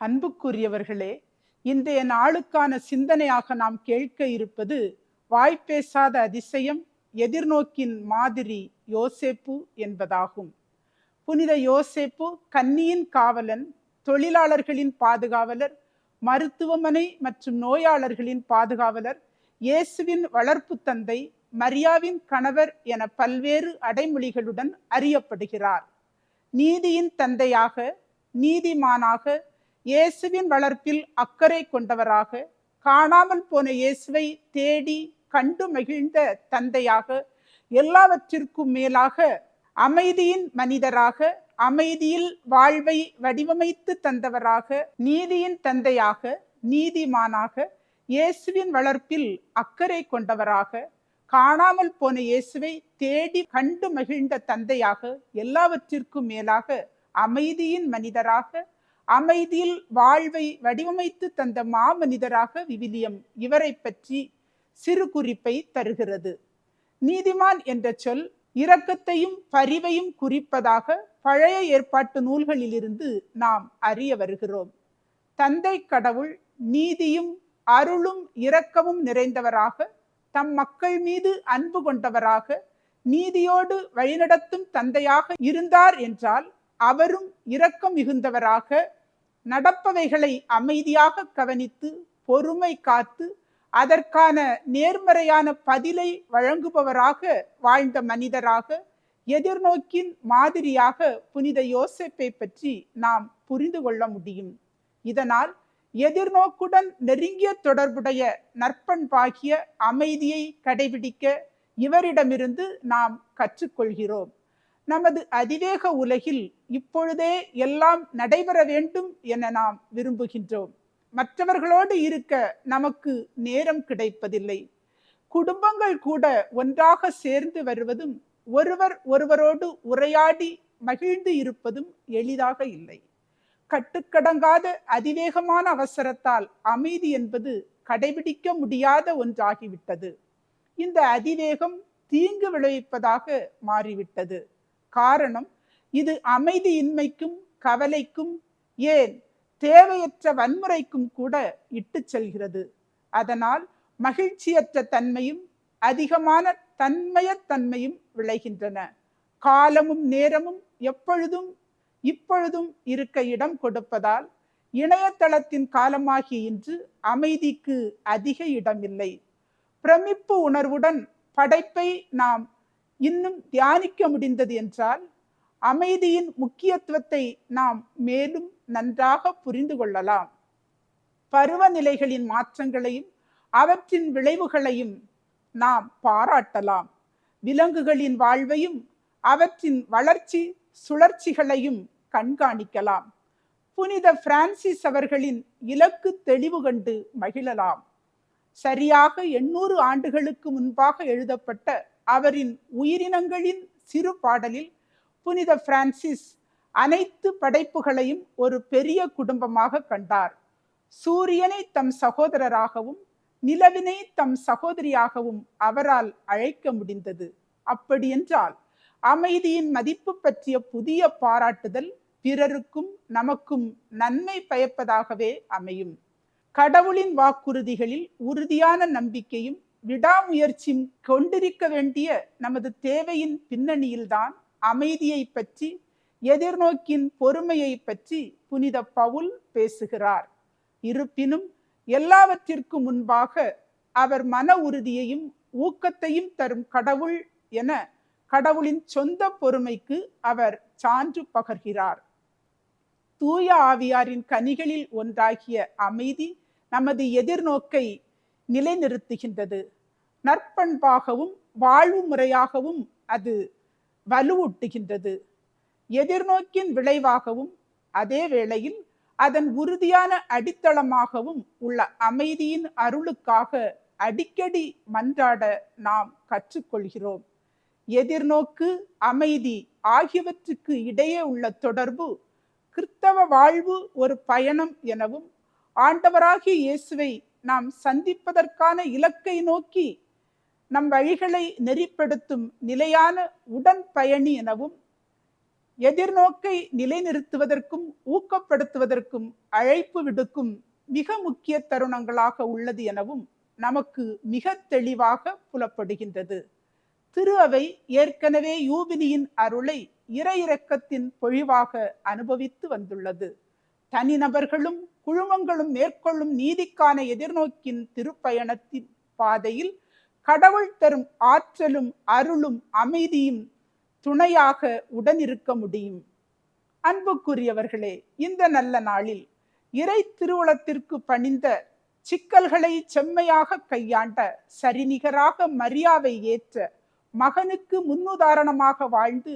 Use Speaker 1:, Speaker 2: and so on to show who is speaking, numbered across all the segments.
Speaker 1: அன்புக்குரியவர்களே இன்றைய நாளுக்கான சிந்தனையாக நாம் கேட்க இருப்பது வாய்ப்பேசாத அதிசயம் எதிர்நோக்கின் மாதிரி யோசேப்பு என்பதாகும். புனித யோசேப்பு கன்னியின் காவலன் தொழிலாளர்களின் பாதுகாவலர் மருத்துவமனை மற்றும் நோயாளர்களின் பாதுகாவலர் இயேசுவின் வளர்ப்பு தந்தை மரியாவின் கணவர் என பல்வேறு அடைமொழிகளுடன் அறியப்படுகிறார். நீதியின் தந்தையாக நீதிமானாக இயேசுவின் வளர்ப்பில் அக்கறை கொண்டவராக காணாமல் போன இயேசுவை தேடி கண்டு மகிழ்ந்த தந்தையாக எல்லாவற்றிற்கும் மேலாக அமைதியின் மனிதராக அமைதியில் வாழ்வை வடிவமைத்து தந்தவராக நீதியின் தந்தையாக நீதிமானாக இயேசுவின் வளர்ப்பில் அக்கறை கொண்டவராக காணாமல் போன இயேசுவை தேடி கண்டு மகிழ்ந்த தந்தையாக எல்லாவற்றிற்கும் மேலாக அமைதியின் மனிதராக அமைதியில் வாழ்வை வடிவமைத்து தந்த மாமனிதராக விவிலியம் இவரை பற்றி சிறு குறிப்பை தருகிறது. நீதிமான் என்ற சொல் இரக்கத்தையும் பரிவையும் குறிப்பதாக பழைய ஏற்பாட்டு நூல்களிலிருந்து நாம் அறிய வருகிறோம். தந்தை கடவுள் நீதியும் அருளும் இரக்கமும் நிறைந்தவராக தம் மக்கள் மீது அன்பு கொண்டவராக நீதியோடு வழிநடத்தும் தந்தையாக இருந்தார் என்றால் அவரும் இரக்கம் மிகுந்தவராக நடப்பவைகளை அமைதியாக கவனித்து பொறுமை காத்து அதற்கான நேர்மறையான பதிலை வழங்குபவராக வாழ்ந்த மனிதராக எதிர்நோக்கின் மாதிரியாக புனித யோசிப்பை பற்றி நாம் புரிந்து கொள்ள முடியும். இதனால் எதிர்நோக்குடன் நெருங்கிய தொடர்புடைய நற்பண்பாகிய அமைதியை கடைபிடிக்க இவரிடமிருந்து நாம் கற்றுக்கொள்கிறோம். நமது அதிவேக உலகில் இப்பொழுதே எல்லாம் நடைபெற வேண்டும் என நாம் விரும்புகின்றோம். மற்றவர்களோடு இருக்க நமக்கு நேரம் கிடைப்பதில்லை. குடும்பங்கள் கூட ஒன்றாக சேர்ந்து வருவதும் ஒருவர் ஒருவரோடு உரையாடி மகிழ்ந்து இருப்பதும் எளிதாக இல்லை. கட்டுக்கடங்காத அதிவேகமான அவசரத்தால் அமைதி என்பது கடைபிடிக்க முடியாத ஒன்றாகிவிட்டது. இந்த அதிவேகம் தீங்கு விளைவிப்பதாக மாறிவிட்டது. காரணம் இது அமைதியின்மைக்கும் கவலைக்கும் ஏன் தேவையற்ற வன்முறைக்கும் கூட இட்டு செல்கிறது. அதனால் மகிழ்ச்சியற்ற தன்மையும் அதிகமான தன்மையத்தன்மையும் விளைகின்றன. காலமும் நேரமும் எப்பொழுதும் இப்பொழுதும் இருக்க இடம் கொடுப்பதால் இணையதளத்தின் காலமாகி இன்று அமைதிக்கு அதிக இடமில்லை. பிரமிப்பு உணர்வுடன் படைப்பை நாம் இன்னும் தியானிக்க முடிந்தது என்றால் அமைதியின் முக்கியத்துவத்தை நாம் மேலும் நன்றாக புரிந்து கொள்ளலாம். பருவநிலைகளின் மாற்றங்களையும் அவற்றின் விளைவுகளையும் நாம் பாராட்டலாம். விலங்குகளின் வாழ்வையும் அவற்றின் வளர்ச்சி சுழற்சிகளையும் கண்காணிக்கலாம். புனித பிரான்சிஸ் அவர்களின் இலக்கு தெளிவு கண்டு மகிழலாம். சரியாக எண்ணூறு ஆண்டுகளுக்கு முன்பாக எழுதப்பட்ட அவரின் உயிரினங்களின் சிறு பாடலில் புனித பிரான்சிஸ் அனைத்து படைப்புகளையும் ஒரு பெரிய குடும்பமாக கண்டார். சூரியனை தம் சகோதரராகவும் நிலவினை தம் சகோதரியாகவும் அவரால் அழைக்க முடிந்தது. அப்படியென்றால் அமைதியின் மதிப்பு பற்றிய புதிய பாராட்டுதல் பிறருக்கும் நமக்கும் நன்மை பயப்பதாகவே அமையும். கடவுளின் வாக்குறுதிகளில் உறுதியான நம்பிக்கையும் விடாமுயற்சியும் கொண்டிருக்க வேண்டிய நமது தேவையின் பின்னணியில்தான் அமைதியை பற்றி எதிர்நோக்கின் பொறுமையை பற்றி புனித பவுல் பேசுகிறார். இருப்பினும் எல்லாவற்றிற்கும் முன்பாக அவர் மன உறுதியையும் ஊக்கத்தையும் தரும் கடவுள் என கடவுளின் சொந்த பொறுமைக்கு அவர் சான்று பகர்கிறார். தூய ஆவியாரின் கனிகளில் ஒன்றாகிய அமைதி நமது எதிர்நோக்கை நிலைநிறுத்துகின்றது. நற்பண்பாகவும் வாழ்வு முறையாகவும் அது வலுவூட்டுகின்றது. எதிர்நோக்கின் விளைவாகவும் அதே வேளையில் அதன் உறுதியான அடித்தளமாகவும் உள்ள அமைதியின் அருளுக்காக அடிக்கடி மன்றாட நாம் கற்றுக்கொள்கிறோம். எதிர்நோக்கு அமைதி ஆகியவற்றுக்கு இடையே உள்ள தொடர்பு கிறித்தவ வாழ்வு ஒரு பயணம் எனவும் ஆண்டவராகிய இயேசுவை நாம் சந்திப்பதற்கான இலக்கை நோக்கி நம் வழிகளை நெறிப்படுத்தும் நிலையான உடன் பயணி எனவும் எதிர்நோக்கை நிலைநிறுத்துவதற்கும் ஊக்கப்படுத்துவதற்கும் அழைப்பு விடுக்கும் மிக முக்கிய தருணங்களாக உள்ளது எனவும் நமக்கு மிக தெளிவாக புலப்படுகின்றது. திரு அவை ஏற்கனவே யூபினியின் அருளை இறையிறக்கத்தின் பொழிவாக அனுபவித்து வந்துள்ளது. தனிநபர்களும் குழுமங்களும் மேற்கொள்ளும் நீதிக்கான எதிர்நோக்கின் திருப்பயணத்தின் பாதையில் கடவுள் தரும் ஆற்றலும் அருளும் அமைதியும் துணையாக உடனிருக்க முடியும். அன்புக்குரியவர்களே இந்த நல்ல நாளில் இறை திருவுளத்திற்கு பணிந்த சிக்கல்களை செம்மையாக கையாண்ட சரிநிகராக மரியாவை ஏற்ற மகனுக்கு முன்னுதாரணமாக வாழ்ந்து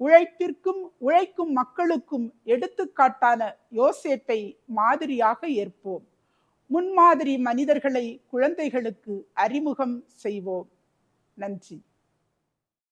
Speaker 1: உழைப்பிற்கும் உழைக்கும் மக்களுக்கும் எடுத்துக்காட்டான யோசேப்பை மாதிரியாக ஏற்போம். முன்மாதிரி மனிதர்களை குழந்தைகளுக்கு அறிமுகம் செய்வோம். நன்றி.